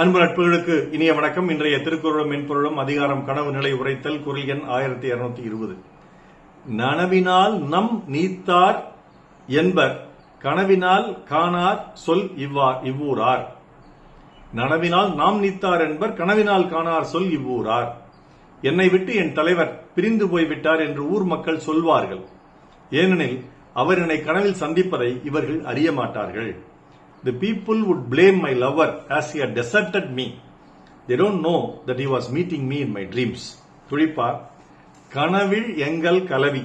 அன்பு நட்புகளுக்கு இனிய வணக்கம். இன்றைய திருக்குறளும் மென்பொருளும் அதிகாரம் கனவு நிலை உரைத்தல் குரல் எண் ஆயிரத்தி இருநூத்தி இருபது. நனவினால் நம் நீத்தார் என்பர் கனவினால் காணார் சொல் இவ்வார் இவ்வூரார். நனவினால் நாம் நீத்தார் என்பர் கனவினால் காணார் சொல் இவ்வூரார். என்னை விட்டு என் தலைவர் பிரிந்து போய்விட்டார் என்று ஊர் மக்கள் சொல்வார்கள். ஏனெனில் அவர் என்னை கனவில் சந்திப்பதை இவர்கள் அறிய மாட்டார்கள். The people would blame my lover as he had deserted me. They don't know that he was meeting me in my dreams. துளிப்பா கனவில் எங்கள் கலவி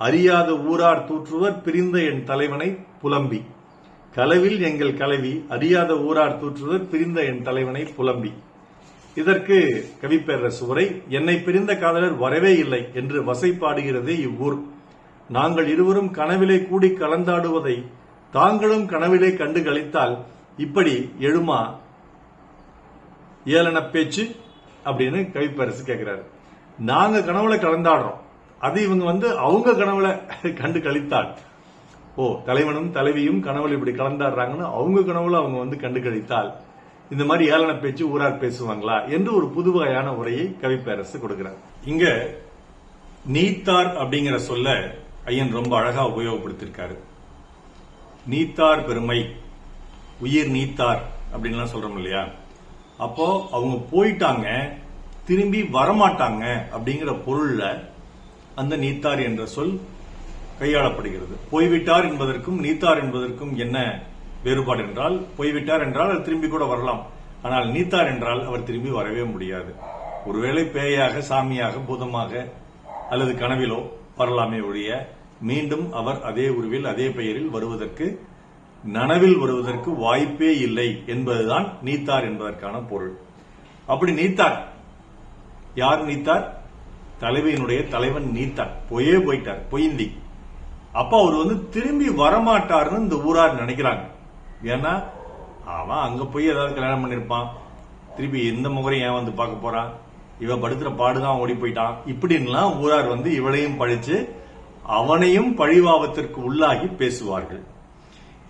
அறியாத ஊரார் தூற்றுவர் பிரிந்த என் தலைவனை புலம்பி கலவில் எங்கள் கலவி அறியாத ஊரார் தூற்றுவர் பிரிந்த என் தலைவனை புலம்பி இதற்கு கவிப்பேரரசு உரை என்னை பிரிந்த காதலர் வரவே இல்லை என்று வசைப்பாடுகிறதே இவ்வூர் நாங்கள் இருவரும் கனவிலே கூடி கலந்தாடுவதை தாங்களும் கனவிலே கண்டு கழித்தால் இப்படி எழுமா? ஏளன பேச்சு அப்படின்னு கவிப்பரசு கேட்கிறாரு நாங்க கனவுல கலந்தாடுறோம். அது இவங்க வந்து அவங்க கனவுல கண்டு கழித்தால் ஓ தலைவனும் தலைவியும் கனவுல இப்படி கலந்தாடுறாங்கன்னு அவங்க கனவுல அவங்க வந்து கண்டு கழித்தால் இந்த மாதிரி ஏளன பேச்சு ஊரார் பேசுவாங்களா என்று ஒரு புதுவகையான உரையை கவிப்பேரசு கொடுக்கிறார். இங்க நீத்தார் அப்படிங்கிற சொல்ல ஐயன் ரொம்ப அழகா உபயோகப்படுத்திருக்காரு. நீத்தார் பெருமை உயிர் நீத்தார் அப்படின்லாம் சொல்றோம் இல்லையா? அப்போ அவங்க போயிட்டாங்க திரும்பி வரமாட்டாங்க அப்படிங்கிற பொருள்ல அந்த நீத்தார் என்ற சொல் கையாளப்படுகிறது. போய்விட்டார் என்பதற்கும் நீத்தார் என்பதற்கும் என்ன வேறுபாடு என்றால் போய்விட்டார் என்றால் அவர் திரும்பி கூட வரலாம். ஆனால் நீத்தார் என்றால் அவர் திரும்பி வரவே முடியாது. ஒருவேளை பேயாக சாமியாக பூதமாக அல்லது கனவிலோ வரலாமே ஒழிய மீண்டும் அவர் அதே உருவில் அதே பெயரில் வருவதற்கு நனவில் வருவதற்கு வாய்ப்பே இல்லை என்பதுதான் நீத்தார் என்பதற்கான பொருள். அப்படி நீத்தார். யார் நீத்தார்? தலைவியினுடைய தலைவன் நீத்தார். பொய்யே போயிட்டார். பொய்ந்தி அப்ப அவர் வந்து திரும்பி வரமாட்டார்னு இந்த ஊரார் நினைக்கிறாங்க. ஏன்னா அவன் அங்க போய் ஏதாவது கல்யாணம் பண்ணிருப்பான். திருப்பி எந்த முகரையும் ஏன் வந்து பார்க்க போறான்? இவன் படுத்துற பாடுதான் ஓடி போயிட்டான். இப்படின்லாம் ஊரார் வந்து இவளையும் பழிச்சு அவனையும் பழிவாவத்திற்கு உள்ளாகி பேசுவார்கள்.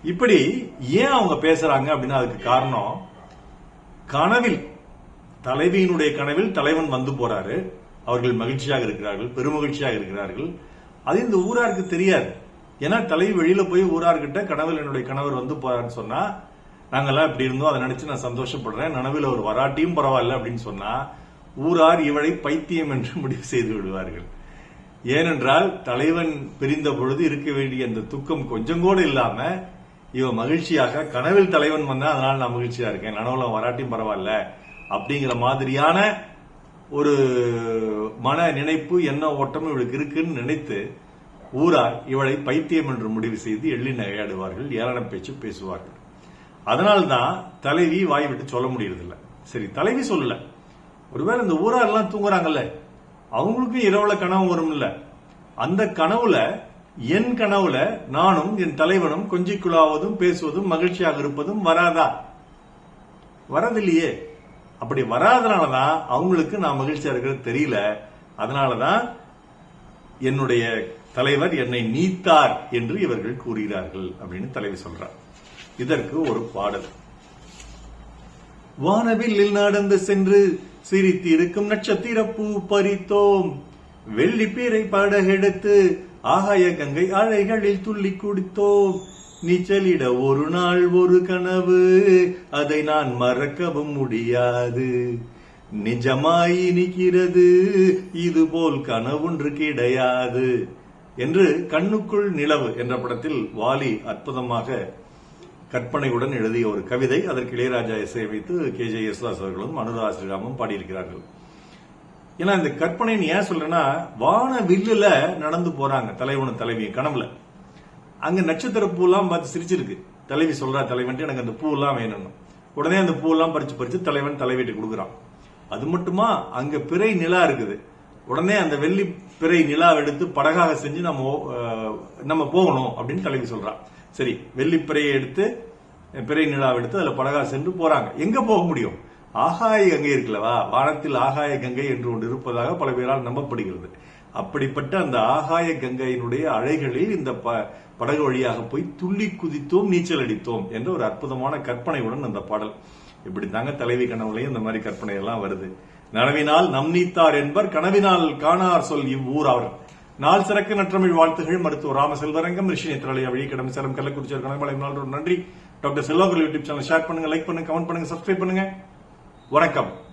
இப்படி ஏன் அவங்க பேசுறாங்க அப்படின்னா அதுக்கு காரணம் கனவில் தலைவியினுடைய கனவில் தலைவன் வந்து போறாரு. அவர்கள் மகிழ்ச்சியாக இருக்கிறார்கள் பெருமகிழ்ச்சியாக இருக்கிறார்கள். அது இந்த ஊராருக்கு தெரியாது. ஏன்னா தலைவி வெளியில போய் ஊரார்கிட்ட கனவில் என்னுடைய கணவர் வந்து போறாருன்னு சொன்னா நாங்கெல்லாம் இப்படி இருந்தோம் அதை நினைச்சு நான் சந்தோஷப்படுறேன். நனவில் ஒரு வராட்டியும் பரவாயில்ல அப்படின்னு சொன்னா ஊரார் இவளை பைத்தியம் என்று முடிவு செய்து விடுவார்கள். ஏனென்றால் தலைவன் பிரிந்த பொழுது இருக்க வேண்டிய அந்த துக்கம் கொஞ்சம் கூட இல்லாம இவ மகிழ்ச்சியாக கனவில் தலைவன் வந்தா அதனால நான் மகிழ்ச்சியா இருக்கேன். நனவுல வராட்டியும் பரவாயில்ல. அப்படிங்கிற மாதிரியான ஒரு மன நினைப்பு என்ன ஓட்டம் இவளுக்கு இருக்குன்னு நினைத்து ஊரார் இவளை பைத்தியம் என்று முடிவு செய்து எள்ளி நகையாடுவார்கள் ஏளன பேச்சு பேசுவார்கள். அதனால்தான் தலைவி வாய் விட்டு சொல்ல முடியறதில்ல. சரி தலைவி சொல்லல. ஒருவேளை இந்த ஊரார் எல்லாம் தூங்குறாங்கல்ல? அவங்களுக்கும் இரவுல கனவு வரும்ல. அந்த கனவுல என் கனவுல நானும் என் தலைவனும் கொஞ்சிக்குழாவதும் பேசுவதும் மகிழ்ச்சியாக இருப்பதும் வராதா? வரதில்லையே. அப்படி வராதனாலதான் அவங்களுக்கு நான் மகிழ்ச்சியா இருக்கிறது தெரியல. அதனாலதான் என்னுடைய தலைவர் என்னை நீத்தார் என்று இவர்கள் கூறுகிறார்கள் அப்படின்னு தலைவி சொல்றார். இதற்கு ஒரு பாடல். வானவில் நடந்து சென்று சிரித்திருக்கும் நட்சத்திரப்பூ பறித்தோம். வெள்ளி பீரை படகெடுத்து ஆகாய கங்கை அலைகளில் துள்ளி குடித்தோம். நீச்சலிட ஒரு நாள் ஒரு கனவு அதை நான் மறக்கவும் முடியாது. நிஜமாய் நிற்கிறது இதுபோல் கனவொன்று கிடையாது. என்று கண்ணுக்குள் நிலவு என்ற படத்தில் வாலி அற்புதமாக கற்பனையுடன் எழுதிய ஒரு கவிதை. அதற்கு இளையராஜா இசையமைத்து கே ஜே யேசுதாஸ் அவர்களும் அனுரா ஸ்ரீராமும் பாடியிருக்கிறார்கள். ஏன்னா இந்த கற்பனைன்னு ஏன் சொல்றேன்னா வான வில்லுல நடந்து போறாங்க தலைவனும் தலைவி கனவுல. அங்க நட்சத்திர பூலாம் பார்த்து சிரிச்சிருக்கு. தலைவி சொல்றா தலைவன்ட்டு எனக்கு அந்த பூலாம் வேணும்னு. உடனே அந்த பூலாம் பறிச்சு பறிச்சு தலைவன் தலைவிட்டு கொடுக்குறான். அது மட்டுமா அங்க பிறை நிலா இருக்குது. உடனே அந்த வெள்ளி பிறை நிலா எடுத்து படகாக செஞ்சு நம்ம நம்ம போகணும் அப்படின்னு தலைவி சொல்றான் சரி வெள்ளி பிறையை எடுத்து பிறை நிலா எடுத்து அதில் படகாக சென்று போறாங்க. எங்க போக முடியும்? ஆகாய கங்கை இருக்குல்லவா வானத்தில் ஆகாய கங்கை என்று ஒன்று இருப்பதாக பல பேரால் நம்பப்படுகிறது. அப்படிப்பட்ட அந்த ஆகாய கங்கையினுடைய அலைகளில் இந்த ப- படகு வழியாக போய் துள்ளி குதித்தோம் நீச்சல் அடித்தோம் என்ற ஒரு அற்புதமான கற்பனையுடன் அந்த பாடல். இப்படி தாங்க தலைவி கனவுலையும் இந்த மாதிரி கற்பனை எல்லாம் வருது. நனவினால் நம் நீத்தார் என்பர் கனவினால் காணார் சொல் இவ்வூர் அவர். நாள் சிறக்கு நற்றமிழ் வாழ்த்துகள் மருத்துவர் ராமசெல்வரங்கம் ரிஷி நேத்ராலயா வழிகிடம் சேலம் கள்ளக்குறிச்சி கணமலை நாள் நன்றி. டாக்டர் செல்வாக்குள் யூடியூப் சேனல் ஷேர் பண்ணுங்க லைக் பண்ணுங்க கமெண்ட் பண்ணுங்க சப்ஸ்கிரைப் பண்ணுங்க. வணக்கம்.